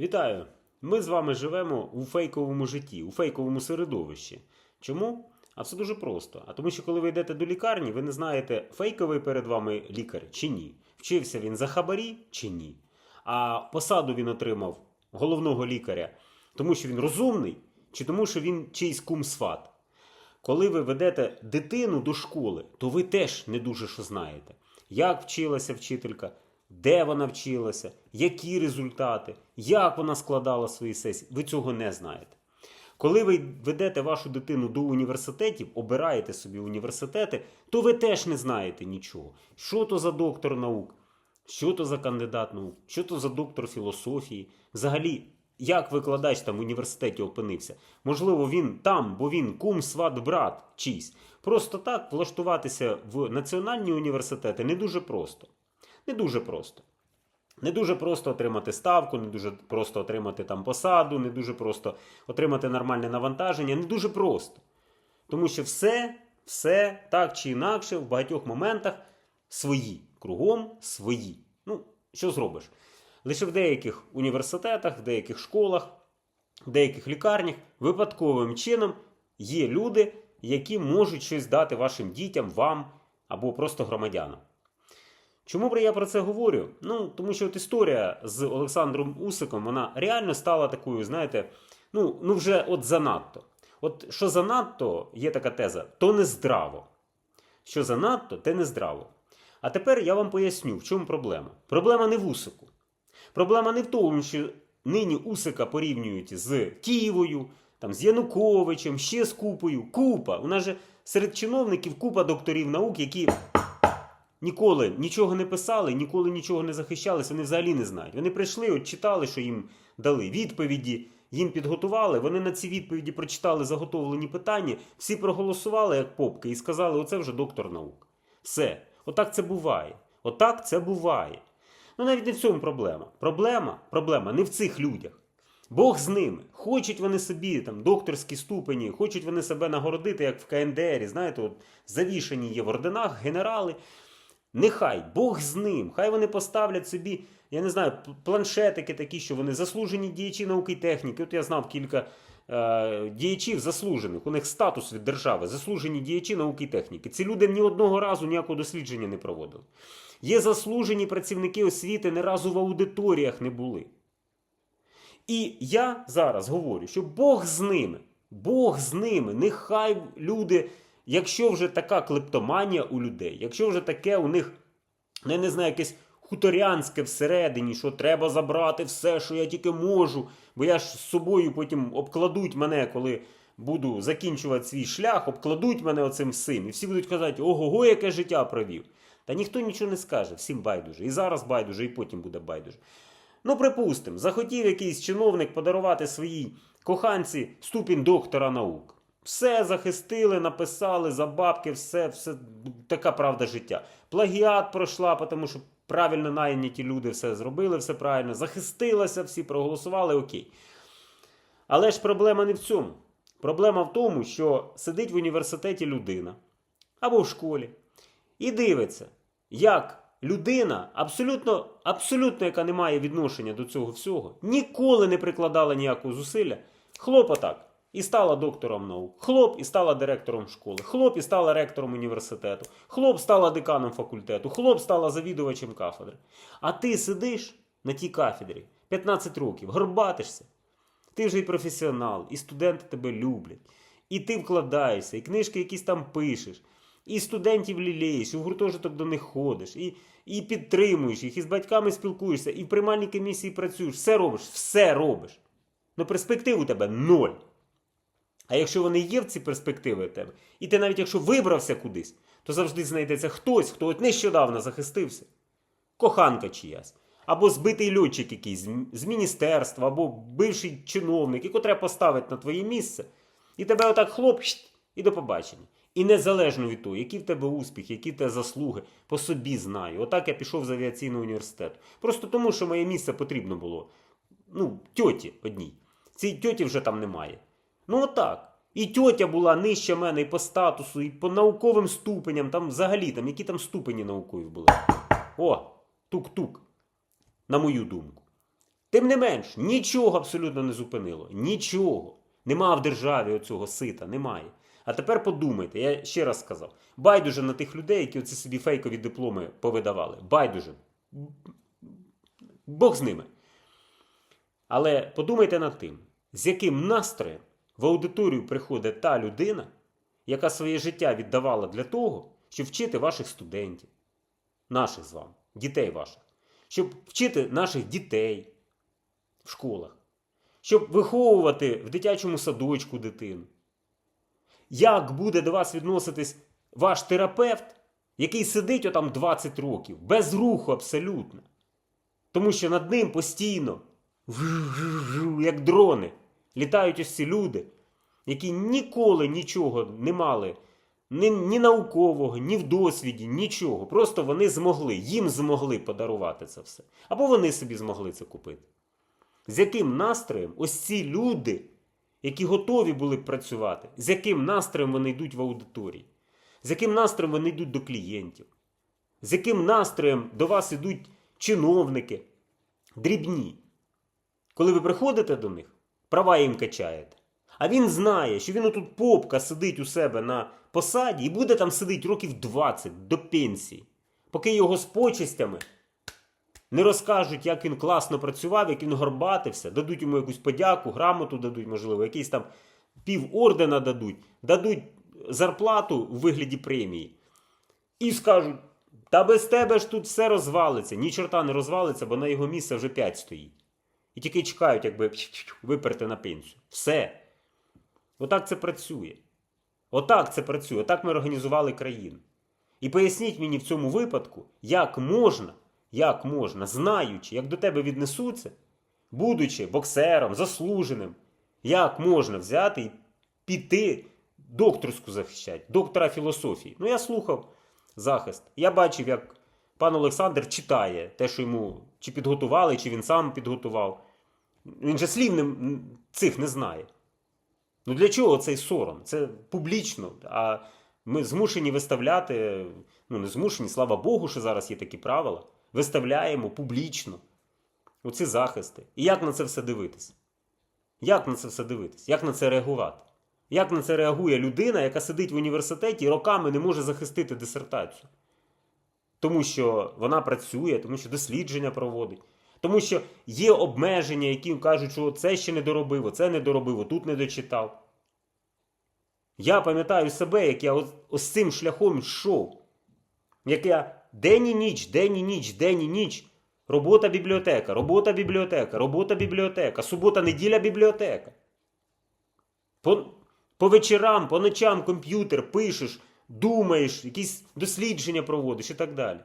Вітаю! Ми з вами живемо у фейковому житті, у фейковому середовищі. Чому? А все дуже просто. А тому, що коли ви йдете до лікарні, ви не знаєте, фейковий перед вами лікар чи ні. Вчився він за хабарі чи ні. А посаду він отримав головного лікаря, тому що він розумний, чи тому, що він чийсь кум-сват. Коли ви ведете дитину до школи, то ви теж не дуже що знаєте, як вчилася вчителька, де вона вчилася, які результати, як вона складала свої сесії. Ви цього не знаєте. Коли ви ведете вашу дитину до університетів, обираєте собі університети, то ви теж не знаєте нічого. Що то за доктор наук, що то за кандидат наук, що то за доктор філософії, взагалі. Як викладач там в університеті опинився? Можливо, він там, бо він кум, сват, брат чийсь. Просто так влаштуватися в національні університети не дуже просто. Не дуже просто. Не дуже просто отримати ставку, не дуже просто отримати там посаду, не дуже просто отримати нормальне навантаження. Не дуже просто. Тому що все, все так чи інакше, в багатьох моментах свої. Кругом свої. Ну, що зробиш? Лише в деяких університетах, в деяких школах, в деяких лікарнях випадковим чином є люди, які можуть щось дати вашим дітям, вам або просто громадянам. Чому я про це говорю? Ну, тому що от історія з Олександром Усиком, вона реально стала такою, знаєте, ну, ну вже от занадто. От що занадто, є така теза, то не здраво. Що занадто, те не здраво. А тепер я вам поясню, в чому проблема. Проблема не в Усику. Проблема не в тому, що нині Усика порівнюють з Києвою, там, з Януковичем, ще з купою. Купа. У нас же серед чиновників купа докторів наук, які ніколи нічого не писали, ніколи нічого не захищалися, вони взагалі не знають. Вони прийшли, от читали, що їм дали відповіді, їм підготували. Вони на ці відповіді прочитали заготовлені питання, всі проголосували як попки і сказали, оце вже доктор наук. Все. Отак це буває. Отак це буває. Ну навіть не в цьому проблема. Проблема, проблема не в цих людях. Бог з ними. Хочуть вони собі там докторські ступені, хочуть вони себе нагородити, як в КНДРі. Знаєте, от завішані є в орденах генерали. Нехай Бог з ним. Хай вони поставлять собі, я не знаю, планшетики такі, що вони заслужені діячі науки і техніки. От я знав кілька е, діячів заслужених. У них статус від держави, заслужені діячі науки і техніки. Ці люди ні одного разу ніякого дослідження не проводили. Є заслужені працівники освіти, ні разу в аудиторіях не були. І я зараз говорю, що Бог з ними, Бог з ними, нехай люди, якщо вже така клептоманія у людей, якщо вже таке у них, ну, я не знаю, якесь хуторянське всередині, що треба забрати все, що я тільки можу, бо я ж з собою потім обкладуть мене, коли буду закінчувати свій шлях, обкладуть мене оцим всім. І всі будуть казати, ого-го, яке життя провів. Та ніхто нічого не скаже, всім байдуже. І зараз байдуже, і потім буде байдуже. Ну, припустимо, захотів якийсь чиновник подарувати своїй коханці ступінь доктора наук. Все захистили, написали за бабки, все, все така правда життя. Плагіат пройшла, тому що правильно найняті люди все зробили, все правильно, захистилася, всі проголосували, окей. Але ж проблема не в цьому. Проблема в тому, що сидить в університеті людина або в школі і дивиться, як людина, абсолютно, абсолютно, яка не має відношення до цього всього, ніколи не прикладала ніякого зусилля. Хлоп отак. І стала доктором наук. Хлоп і стала директором школи. Хлоп і стала ректором університету. Хлоп стала деканом факультету. Хлоп стала завідувачем кафедри. А ти сидиш на тій кафедрі 15 років, горбатишся. Ти вже і професіонал, і студенти тебе люблять. І ти вкладаєшся, і книжки якісь там пишеш, і студентів лілеєш, і в гуртожиток до них ходиш, і, і підтримуєш їх, і з батьками спілкуєшся, і в приймальній комісії працюєш. Все робиш, все робиш. Ну перспектив у тебе ноль. А якщо вони є в ці перспективи тебе, і ти навіть якщо вибрався кудись, то завжди знайдеться хтось, хто от нещодавно захистився. Коханка чиясь. Або збитий льотчик якийсь з міністерства, або бивший чиновник, якого треба поставити на твоє місце, і тебе отак хлоп, і до побачення. І незалежно від того, які в тебе успіхи, які в тебе заслуги, по собі знаю. Отак я пішов з авіаційного університету. Просто тому, що моє місце потрібно було. Ну, тьоті одній. Цій тьоті вже там немає. Ну отак. І тьотя була нижче мене і по статусу, і по науковим ступеням, там взагалі, там, які там ступені наукові були. О, тук-тук. На мою думку. Тим не менш, нічого абсолютно не зупинило. Нічого. Нема в державі оцього сита, немає. А тепер подумайте, я ще раз сказав: байдуже на тих людей, які оці собі фейкові дипломи повидавали. Байдуже. Бог з ними. Але подумайте над тим, з яким настроєм в аудиторію приходить та людина, яка своє життя віддавала для того, щоб вчити ваших студентів, наших з вами, дітей ваших, щоб вчити наших дітей в школах, щоб виховувати в дитячому садочку дитину. Як буде до вас відноситись ваш терапевт, який сидить отам 20 років, без руху абсолютно? Тому що над ним постійно, як дрони, літають ось ці люди, які ніколи нічого не мали, ні, ні наукового, ні в досвіді, нічого. Просто вони змогли, їм змогли подарувати це все. Або вони собі змогли це купити. З яким настроєм ось ці люди, які готові були б працювати, з яким настроєм вони йдуть в аудиторії, з яким настроєм вони йдуть до клієнтів, з яким настроєм до вас йдуть чиновники, дрібні. Коли ви приходите до них, права їм качаєте. А він знає, що він отут попка сидить у себе на посаді і буде там сидіти років 20 до пенсії, поки його з почестями не розкажуть, як він класно працював, як він горбатився, дадуть йому якусь подяку, грамоту дадуть, можливо, якийсь там пів ордена дадуть, дадуть зарплату у вигляді премії. І скажуть: та без тебе ж тут все розвалиться. Ні чорта не розвалиться, бо на його місце вже 5 стоїть. Тільки чекають, якби виперти на пенсію. Все. Отак це працює. Отак це працює. Отак ми організували країну. І поясніть мені в цьому випадку, як можна, як можна, знаючи, як до тебе віднесуться, будучи боксером, заслуженим, як можна взяти і піти докторську захищати, доктора філософії. Ну, я слухав захист. Я бачив, як пан Олександр читає те, що йому чи підготували, чи він сам підготував. Він же слів не, цих не знає. Ну для чого цей сором? Це публічно. А ми змушені виставляти, ну не змушені, слава Богу, що зараз є такі правила. Виставляємо публічно оці захисти. І як на це все дивитись? Як на це все дивитись? Як на це реагувати? Як на це реагує людина, яка сидить в університеті і роками не може захистити дисертацію? Тому що вона працює, тому що дослідження проводить. Тому що є обмеження, які кажуть, що це ще не доробив, оце не доробив, тут не дочитав. Я пам'ятаю себе, як я ось цим шляхом йшов. Як я день і ніч, день і ніч, день і ніч. Робота бібліотека, робота бібліотека, робота бібліотека, субота, неділя бібліотека. По, по вечорам, по ночам комп'ютер пишеш, думаєш, якісь дослідження проводиш і так далі.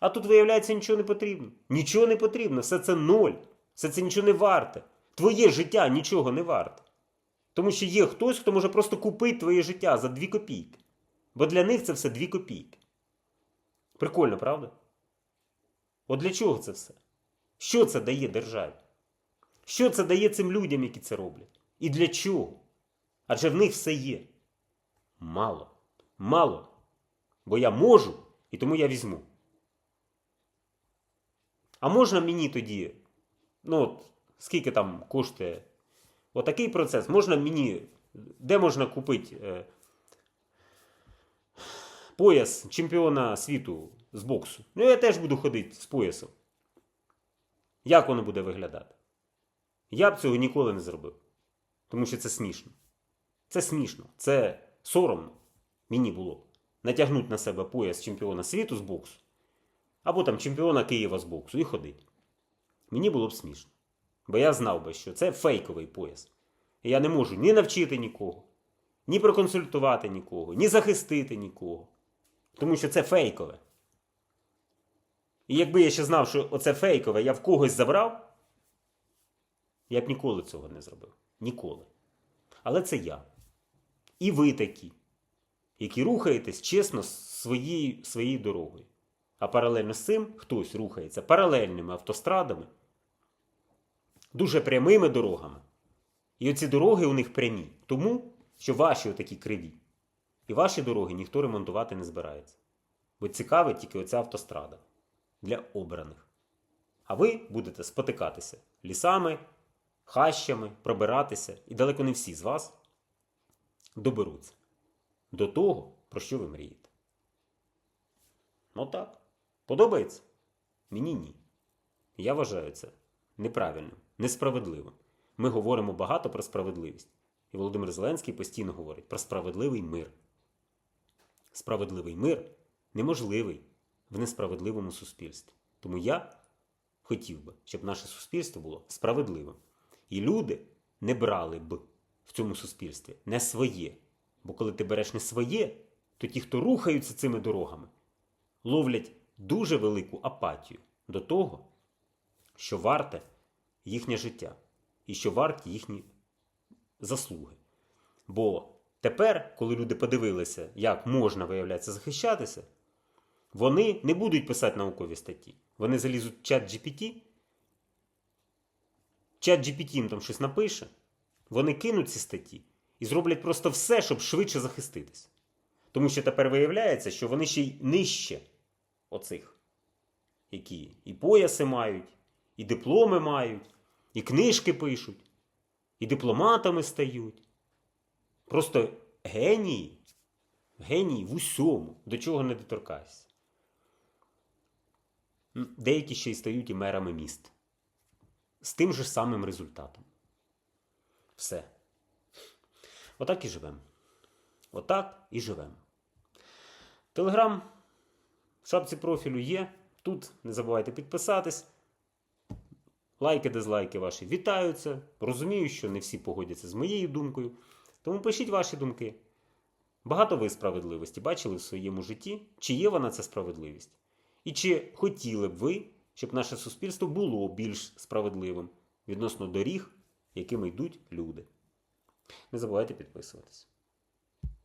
А тут, виявляється, нічого не потрібно. Нічого не потрібно, все це ноль. Все це нічого не варте. Твоє життя нічого не варте. Тому що є хтось, хто може просто купити твоє життя за дві копійки. Бо для них це все дві копійки. Прикольно, правда? От для чого це все? Що це дає державі? Що це дає цим людям, які це роблять? І для чого? Адже в них все є. Мало. Мало. Бо я можу, і тому я візьму. А можна мені тоді, ну от, скільки там коштує отакий процес, можна мені, де можна купити е, пояс чемпіона світу з боксу? Ну, я теж буду ходити з поясом. Як воно буде виглядати? Я б цього ніколи не зробив. Тому що це смішно. Це смішно, це соромно. Мені було. Натягнути на себе пояс чемпіона світу з боксу або там чемпіона Києва з боксу і ходить. Мені було б смішно. Бо я знав би, що це фейковий пояс. І я не можу ні навчити нікого, ні проконсультувати нікого, ні захистити нікого. Тому що це фейкове. І якби я ще знав, що оце фейкове я в когось забрав, я б ніколи цього не зробив. Ніколи. Але це я. І ви такі, які рухаєтесь чесно своєю, своєю дорогою. А паралельно з цим хтось рухається паралельними автострадами, дуже прямими дорогами. І оці дороги у них прямі, тому що ваші отакі криві. І ваші дороги ніхто ремонтувати не збирається. Бо цікавить тільки оця автострада для обраних. А ви будете спотикатися лісами, хащами, пробиратися, і далеко не всі з вас доберуться до того, про що ви мрієте. Ну так. Подобається? Мені ні. Я вважаю це неправильним, несправедливим. Ми говоримо багато про справедливість. І Володимир Зеленський постійно говорить про справедливий мир. Справедливий мир неможливий в несправедливому суспільстві. Тому я хотів би, щоб наше суспільство було справедливим. І люди не брали б в цьому суспільстві не своє. Бо коли ти береш не своє, то ті, хто рухаються цими дорогами, ловлять дуже велику апатію до того, що варте їхнє життя і що варті їхні заслуги. Бо тепер, коли люди подивилися, як можна, виявляється, захищатися, вони не будуть писати наукові статті. Вони залізуть в чат GPT, чат GPT їм там щось напише, вони кинуть ці статті і зроблять просто все, щоб швидше захиститися. Тому що тепер виявляється, що вони ще й нижче оцих, які і пояси мають, і дипломи мають, і книжки пишуть, і дипломатами стають. Просто генії, генії в усьому, до чого не доторкаєшся. Деякі ще й стають і мерами міст. З тим же самим результатом. Все. Отак і живемо. Отак і живемо. Телеграм шапці профілю є. Тут не забувайте підписатись. Лайки, дизлайки ваші вітаються. Розумію, що не всі погодяться з моєю думкою. Тому пишіть ваші думки. Багато ви справедливості бачили в своєму житті, чи є вона ця справедливість? І чи хотіли б ви, щоб наше суспільство було більш справедливим відносно доріг, якими йдуть люди? Не забувайте підписуватись.